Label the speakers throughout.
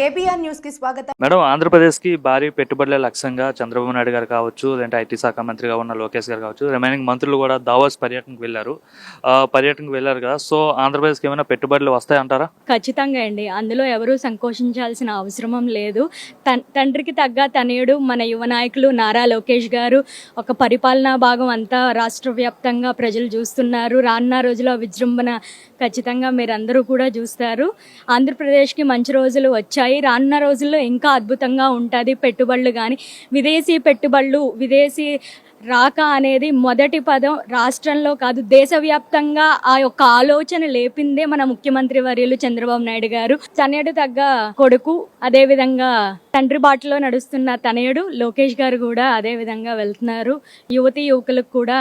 Speaker 1: KBR న్యూస్కి స్వాగతం.
Speaker 2: Madam ఆంధ్రప్రదేశ్కి భారీ పెట్టుబడుల లక్ష్యంగా చంద్రబాబు నాయుడు గారు కావచ్చు లేదంటే ఐటీ శాఖ మంత్రిగా ఉన్న లోకేష్ గారు కావచ్చు రిమైనింగ్ మంత్రులు కూడా దావోస్ పర్యటనకు వెళ్ళారు. పర్యటనకు వెళ్ళారు కదా. సో ఆంధ్రప్రదేశ్కి ఏమైనా పెట్టుబడులు వస్తాయంటారా?
Speaker 3: ఖచ్చితంగా అండి. అందులో ఎవరూ సంకోచించాల్సిన అవసరం లేదు. తండ్రికి తగ్గ తనయుడు మన యువ నాయకులు నారా లోకేష్ గారు. ఒక పరిపాలనా భాగం అంతా రాష్ట్ర వ్యాప్తంగా ప్రజలు చూస్తున్నారు. రానున్న రోజుల్లో ఆ విజృంభణ ఖచ్చితంగా మీరందరూ కూడా చూస్తారు. ఆంధ్రప్రదేశ్కి మంచి రోజులు వచ్చాయి. రానున్న రోజుల్లో ఇంకా అద్భుతంగా ఉంటుంది. పెట్టుబడులు కానీ విదేశీ పెట్టుబడులు విదేశీ రాక అనేది మొదటి పదం రాష్ట్రంలో కాదు దేశవ్యాప్తంగా ఆ యొక్క ఆలోచన లేపిందే మన ముఖ్యమంత్రి వర్యులు చంద్రబాబు నాయుడు గారు. తనయుడు తగ్గ కొడుకు అదే విధంగా తండ్రి బాటలో నడుస్తున్న తనయుడు లోకేష్ గారు కూడా అదే విధంగా వెళ్తున్నారు. యువతి యువకులకు కూడా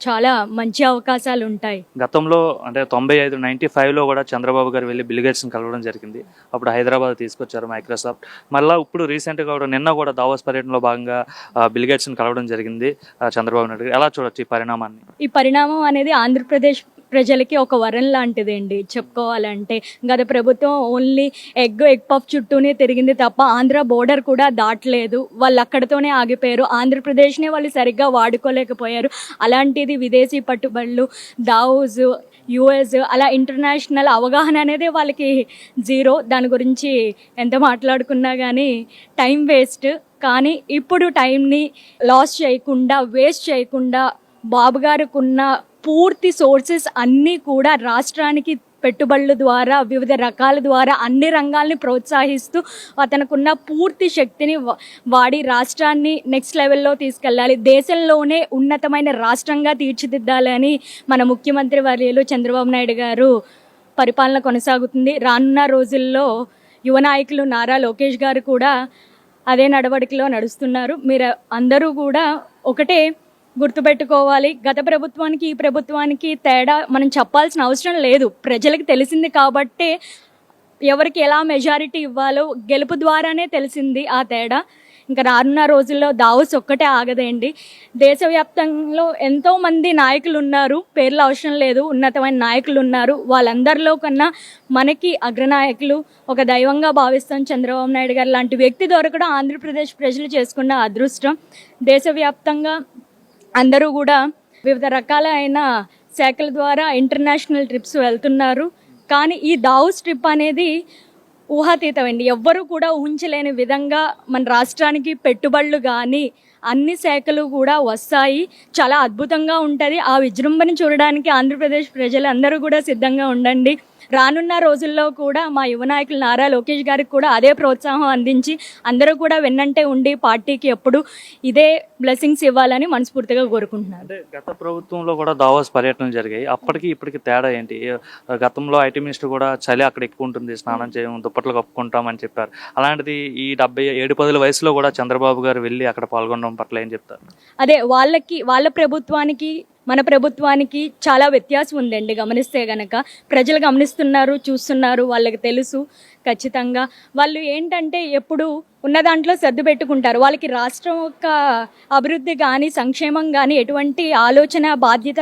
Speaker 3: చాలా మంచి అవకాశాలు ఉంటాయి.
Speaker 2: గతంలో అంటే తొంభై ఐదు నైన్టీ ఫైవ్లో కూడా చంద్రబాబు గారు వెళ్ళి బిల్గేట్స్ని కలవడం జరిగింది. అప్పుడు హైదరాబాద్ తీసుకొచ్చారు మైక్రోసాఫ్ట్. మళ్ళీ ఇప్పుడు రీసెంట్గా కూడా నిన్న కూడా దావోస్ పర్యటనలో భాగంగా ఆ, బిల్గేట్స్ని కలవడం జరిగింది. చంద్రబాబు నాయుడు గారు. ఎలా చూడొచ్చు ఈ పరిణామాన్ని?
Speaker 3: ఈ పరిణామం అనేది ఆంధ్రప్రదేశ్ ప్రజలకి ఒక వరం లాంటిది అండి చెప్పుకోవాలంటే గత ప్రభుత్వం ఓన్లీ ఎగ్ ఎగ్ పఫ్ చుట్టూనే తిరిగింది తప్ప ఆంధ్ర బోర్డర్ కూడా దాటలేదు. వాళ్ళు అక్కడతోనే ఆగిపోయారు. ఆంధ్రప్రదేశ్నే వాళ్ళు సరిగ్గా వాడుకోలేకపోయారు. అలాంటిది విదేశీ పట్టుబడులు దావుజ్ యుఎస్ అలా ఇంటర్నేషనల్ అవగాహన అనేది వాళ్ళకి జీరో. దాని గురించి ఎంత మాట్లాడుకున్నా కానీ టైం వేస్ట్. కానీ ఇప్పుడు టైంని లాస్ చేయకుండా వేస్ట్ చేయకుండా బాబు గారికున్న పూర్తి సోర్సెస్ అన్నీ కూడా రాష్ట్రానికి పెట్టుబడుల ద్వారా వివిధ రకాల ద్వారా అన్ని రంగాల్ని ప్రోత్సహిస్తూ అతనుకున్న పూర్తి శక్తిని వాడి రాష్ట్రాన్ని నెక్స్ట్ లెవెల్లో తీసుకెళ్ళాలి. దేశంలోనే ఉన్నతమైన రాష్ట్రంగా తీర్చిదిద్దాలని మన ముఖ్యమంత్రి వర్యులు చంద్రబాబు నాయుడు గారు పరిపాలన కొనసాగుతుంది. రానున్న రోజుల్లో యువ నాయకులు నారా లోకేష్ గారు కూడా అదే నడవడికలో నడుస్తున్నారు. మీరు అందరూ కూడా ఒకటే గుర్తుపెట్టుకోవాలి. గత ప్రభుత్వానికి ఈ ప్రభుత్వానికి తేడా మనం చెప్పాల్సిన అవసరం లేదు. ప్రజలకు తెలిసింది కాబట్టే ఎవరికి ఎలా మెజారిటీ ఇవ్వాలో గెలుపు ద్వారానే తెలిసింది ఆ తేడా. ఇంకా రానున్న రోజుల్లో దావోస్ ఒక్కటే ఆగదండి. దేశవ్యాప్తంలో ఎంతో మంది నాయకులు ఉన్నారు పేర్లు అవసరం లేదు. ఉన్నతమైన నాయకులు ఉన్నారు వాళ్ళందరిలో కన్నా మనకి అగ్రనాయకులు ఒక దైవంగా భావిస్తాం చంద్రబాబు నాయుడు గారు. లాంటి వ్యక్తి దొరకడం ఆంధ్రప్రదేశ్ ప్రజలు చేసుకున్న అదృష్టం. దేశవ్యాప్తంగా అందరూ కూడా వివిధ రకాలైన శాఖల ద్వారా ఇంటర్నేషనల్ ట్రిప్స్ వెళ్తున్నారు. కానీ ఈ దావుస్ ట్రిప్ అనేది ఊహాతీతమండి. ఎవ్వరూ కూడా ఊహించలేని విధంగా మన రాష్ట్రానికి పెట్టుబడులు కానీ అన్ని శాఖలు కూడా వస్తాయి. చాలా అద్భుతంగా ఉంటుంది. ఆ విజృంభణ చూడడానికి ఆంధ్రప్రదేశ్ ప్రజలందరూ కూడా సిద్ధంగా ఉండండి. రానున్న రోజుల్లో కూడా మా యువ నాయకులు నారా లోకేష్ గారికి కూడా అదే ప్రోత్సాహం అందించి అందరూ కూడా వెన్నంటే ఉండి పార్టీకి ఎప్పుడు ఇదే బ్లెస్సింగ్స్ ఇవ్వాలని మనస్ఫూర్తిగా కోరుకుంటున్నాను.
Speaker 2: అంటే గత ప్రభుత్వంలో కూడా దావోస్ పర్యటనలు జరిగాయి. అప్పటికి ఇప్పటికి తేడా ఏంటి? గతంలో ఐటీ మినిస్టర్ కూడా చలి అక్కడ ఎక్కువ ఉంటుంది స్నానం చేయం దుప్పట్లు కప్పుకుంటామని చెప్పారు. అలాంటిది ఈ డెబ్బై ఏడు పదుల వయసులో కూడా చంద్రబాబు గారు వెళ్ళి అక్కడ పాల్గొనడం పట్ల ఏం చెప్తారు?
Speaker 3: అదే వాళ్ళకి వాళ్ళ ప్రభుత్వానికి మన ప్రభుత్వానికి చాలా వ్యత్యాసం ఉందండి. గమనిస్తే గనక ప్రజలు గమనిస్తున్నారు చూస్తున్నారు వాళ్ళకి తెలుసు ఖచ్చితంగా. వాళ్ళు ఏంటంటే ఎప్పుడు ఉన్న దాంట్లో సర్దు పెట్టుకుంటారు. వాళ్ళకి రాష్ట్రం యొక్క అభివృద్ధి కానీ సంక్షేమం కానీ ఎటువంటి ఆలోచన బాధ్యత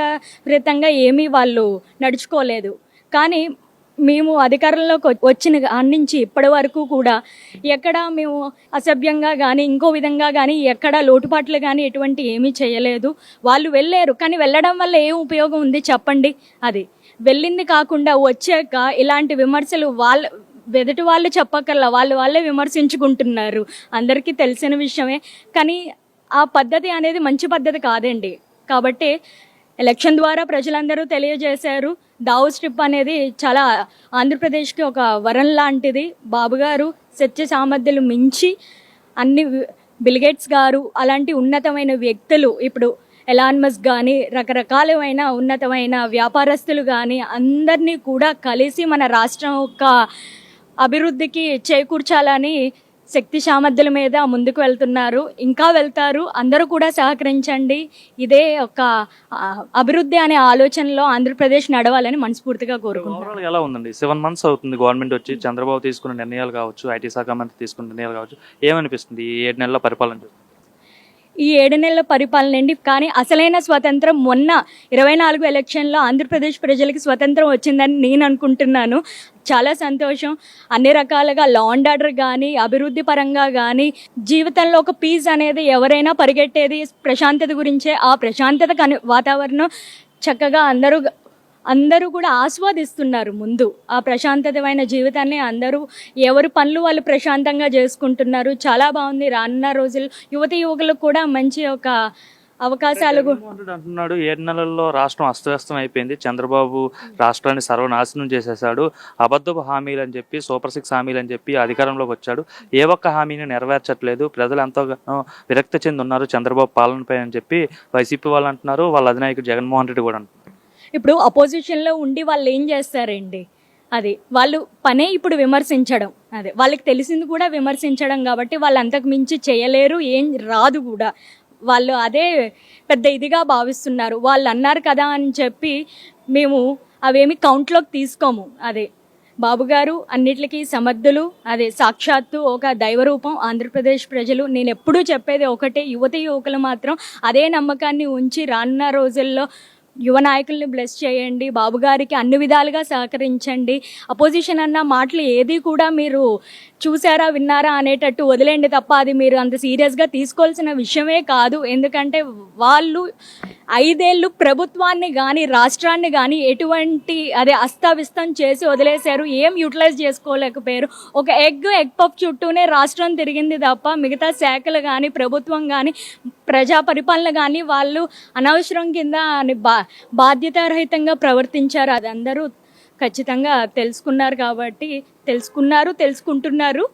Speaker 3: ఏమీ వాళ్ళు నడుచుకోలేదు. కానీ మేము అధికారంలోకి వచ్చిన నుంచి ఇప్పటి వరకు కూడా ఎక్కడ మేము అసభ్యంగా కానీ ఇంకో విధంగా కానీ ఎక్కడ లోటుపాట్లు కానీ ఎటువంటి ఏమీ చేయలేదు. వాళ్ళు వెళ్ళారు కానీ వెళ్ళడం వల్ల ఏం ఉపయోగం ఉంది చెప్పండి? అది వెళ్ళింది కాకుండా వచ్చాక ఇలాంటి విమర్శలు వాళ్ళ వెదటి వాళ్ళు చెప్పకల్లా వాళ్ళు వాళ్ళే విమర్శించుకుంటున్నారు. అందరికీ తెలిసిన విషయమే. కానీ ఆ పద్ధతి అనేది మంచి పద్ధతి కాదండి. కాబట్టి ఎలక్షన్ ద్వారా ప్రజలందరూ తెలియజేశారు. దావు స్ట్రిప్ అనేది చాలా ఆంధ్రప్రదేశ్కి ఒక వరం లాంటిది. బాబు గారు సత్య సామర్థ్యాలు మించి అన్ని బిల్గేట్స్ గారు అలాంటి ఉన్నతమైన వ్యక్తులు ఇప్పుడు ఎలాన్మస్ కానీ రకరకాలమైన ఉన్నతమైన వ్యాపారస్తులు కానీ అందరినీ కూడా కలిసి మన రాష్ట్రం యొక్క అభివృద్ధికి చేకూర్చాలని శక్తి సామర్థ్యాల మీద ముందుకు వెళ్తున్నారు. ఇంకా వెళ్తారు. అందరూ కూడా సహకరించండి. ఇదే ఒక అభివృద్ధి అనే ఆలోచనలో ఆంధ్రప్రదేశ్ నడవాలని మనస్ఫూర్తిగా కోరుకుంటున్నాను.
Speaker 2: ఎలా ఉందండి? సెవెన్ మంత్స్ అవుతుంది గవర్నమెంట్ వచ్చి చంద్రబాబు తీసుకున్న నిర్ణయాలు కావచ్చు ఐటీ శాఖ మంత్రి తీసుకున్న నిర్ణయాలు కావచ్చు. ఏమనిపిస్తుంది? ఏడు నెలల పరిపాలన చూస్తే?
Speaker 3: ఈ ఏడు నెలల పరిపాలన అండి. కానీ అసలైన స్వతంత్రం మొన్న ఇరవై నాలుగు ఎలక్షన్లో ఆంధ్రప్రదేశ్ ప్రజలకు స్వతంత్రం వచ్చిందని నేను అనుకుంటున్నాను. చాలా సంతోషం. అన్ని రకాలుగా లా అండ్ ఆర్డర్ కానీ అభివృద్ధి పరంగా కానీ జీవితంలో ఒక పీస్ అనేది ఎవరైనా పరిగెట్టేది ప్రశాంతత గురించే. ఆ ప్రశాంతత వాతావరణం చక్కగా అందరూ అందరూ కూడా ఆస్వాదిస్తున్నారు ముందు. ఆ ప్రశాంతతమైన జీవితాన్ని అందరూ ఎవరి పనులు వాళ్ళు ప్రశాంతంగా చేసుకుంటున్నారు. చాలా బాగుంది. రానున్న రోజులు యువత యువకులకు కూడా మంచి ఒక అవకాశాలు
Speaker 2: అంటున్నాడు ఏడు నెలల్లో రాష్ట్రం అస్తవ్యస్తం అయిపోయింది. చంద్రబాబు రాష్ట్రాన్ని సర్వనాశనం చేసేశాడు. అబద్ధపు హామీలు అని చెప్పి సూపర్ సిక్స్ హామీలు అని చెప్పి అధికారంలోకి వచ్చాడు. ఏ ఒక్క హామీని నెరవేర్చట్లేదు. ప్రజలు ఎంతో విరక్తి చెంది ఉన్నారు చంద్రబాబు పాలనపై అని చెప్పి వైసీపీ వాళ్ళు అంటున్నారు. వాళ్ళ అధినాయకుడు జగన్మోహన్ రెడ్డి కూడా అంటున్నారు.
Speaker 3: ఇప్పుడు అపోజిషన్లో ఉండి వాళ్ళు ఏం చేస్తారండి? అది వాళ్ళు పనే ఇప్పుడు విమర్శించడం. అదే వాళ్ళకి తెలిసింది కూడా విమర్శించడం కాబట్టి వాళ్ళు అంతకు మించి చేయలేరు ఏం రాదు కూడా. వాళ్ళు అదే పెద్ద ఇదిగా భావిస్తున్నారు. వాళ్ళు అన్నారు కదా అని చెప్పి మేము అవేమి కౌంట్లోకి తీసుకోము. అదే బాబు గారు అన్నిటికీ సమర్థులు అదే సాక్షాత్తు ఒక దైవరూపం. ఆంధ్రప్రదేశ్ ప్రజలు నేను ఎప్పుడూ చెప్పేది ఒకటే యువతి యువకులు మాత్రం అదే నమ్మకాన్ని ఉంచి రానున్న రోజుల్లో యువ నాయకుల్ని బ్లెస్ చేయండి బాబు గారికి అన్ని విధాలుగా సహకరించండి. అపోజిషన్ అన్న మాటలు ఏది కూడా మీరు చూసారా విన్నారా అనేటట్టు వదిలేండి తప్ప అది మీరు అంత సీరియస్గా తీసుకోవాల్సిన విషయమే కాదు. ఎందుకంటే వాళ్ళు ఐదేళ్ళు ప్రభుత్వాన్ని కానీ రాష్ట్రాన్ని కానీ ఎటువంటి అదే అస్తావిస్తం చేసి వదిలేశారు. ఏం యూటిలైజ్ చేసుకోలేకపోయారు. ఒక ఎగ్ ఎగ్ పఫ్ చుట్టూనే రాష్ట్రం తిరిగింది తప్ప మిగతా శాఖలు కానీ ప్రభుత్వం కానీ ప్రజా పరిపాలన కానీ వాళ్ళు అనవసరం కింద అని బా బాధ్యతారహితంగా ప్రవర్తించారు. అది అందరూ ఖచ్చితంగా తెలుసుకున్నారు కాబట్టి తెలుసుకున్నారు తెలుసుకుంటున్నారు.